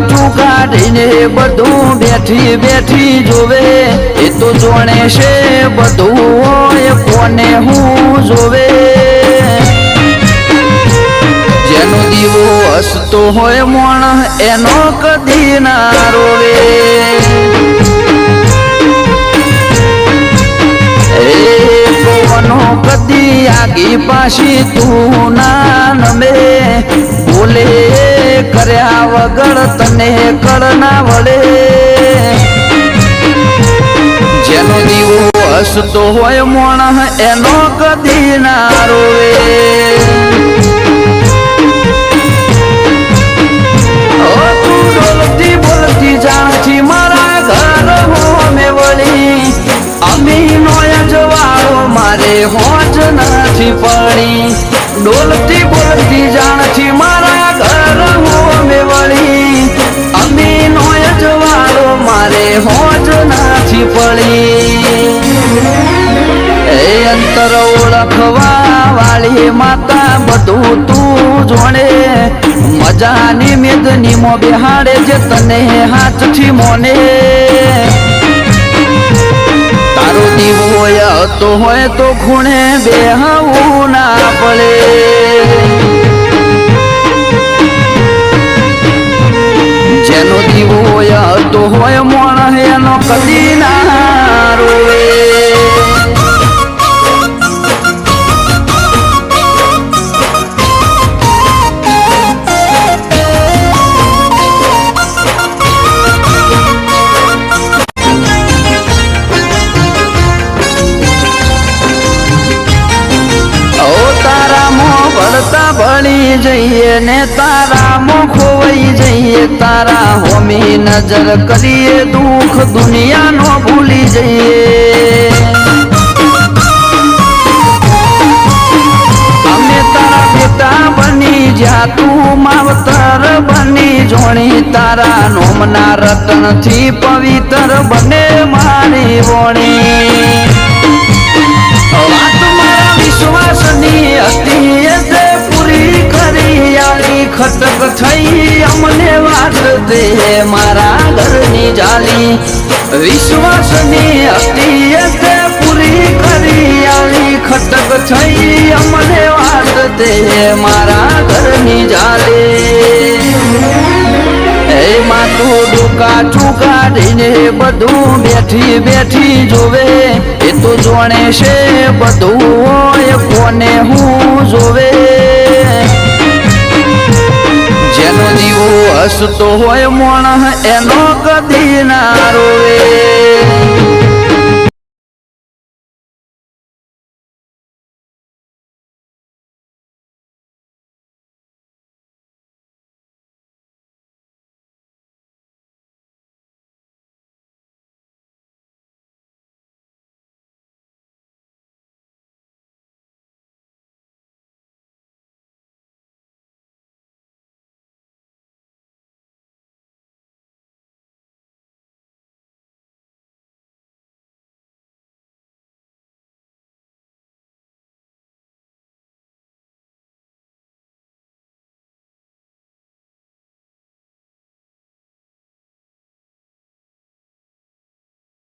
ડોકાચું કાઢીને બધું બેઠી બેઠી જોવે. એ તો જોણે છે બધું હોય કોને હું જોવે. જેનો દીવો હસતો હોય મોણ, એનો કદી ના રોવે. કદી આગી પાછી તું ના નમે. કર્યા તને કળ ના વળે. જેનો દીવો હસતો હોય મોણ એનો કદી ના રોવે. જાણથી મારા ઘર હોમે વળી. અમી જવાળો, મારે હોજ નથી પડી ડોલતી પડી એ અંતર ઓળખવા વાળી માતા બધું તું જોણે મજાની મેદની મો બેહાડે જે તને હાથથી મોને તારો દીવો હોય તો હોય તો ખૂણે બેહાવું ના પડે જેનો દીવો હોય તો હોય મોણ એનો કદી ના જઈએ ને તારામાં ખોવાઈ જઈએ, તારા હોમી નજર કરીએ, દુઃખ દુનિયાનો ભૂલી જઈએ. અમે તારા બેટા બની જા, તું માવતર બની જોણી, તારા નોમના રતનથી પવિત્ર બને મારી વોણી. દે મારા ઘરની જાલી. વિશ્વાસની હતી તે પૂરી કરી આલી ખટક થઈ અમને વાત દે મારા ઘરની જાલી. એ માતું ડોકા ચુકાડીને બધું બેઠી બેઠી જોવે. એ તો જોણે છે બધું હોય કોને હું જોવે. જેનો હસતો હોય મોણ એનો કદી ના રોવે.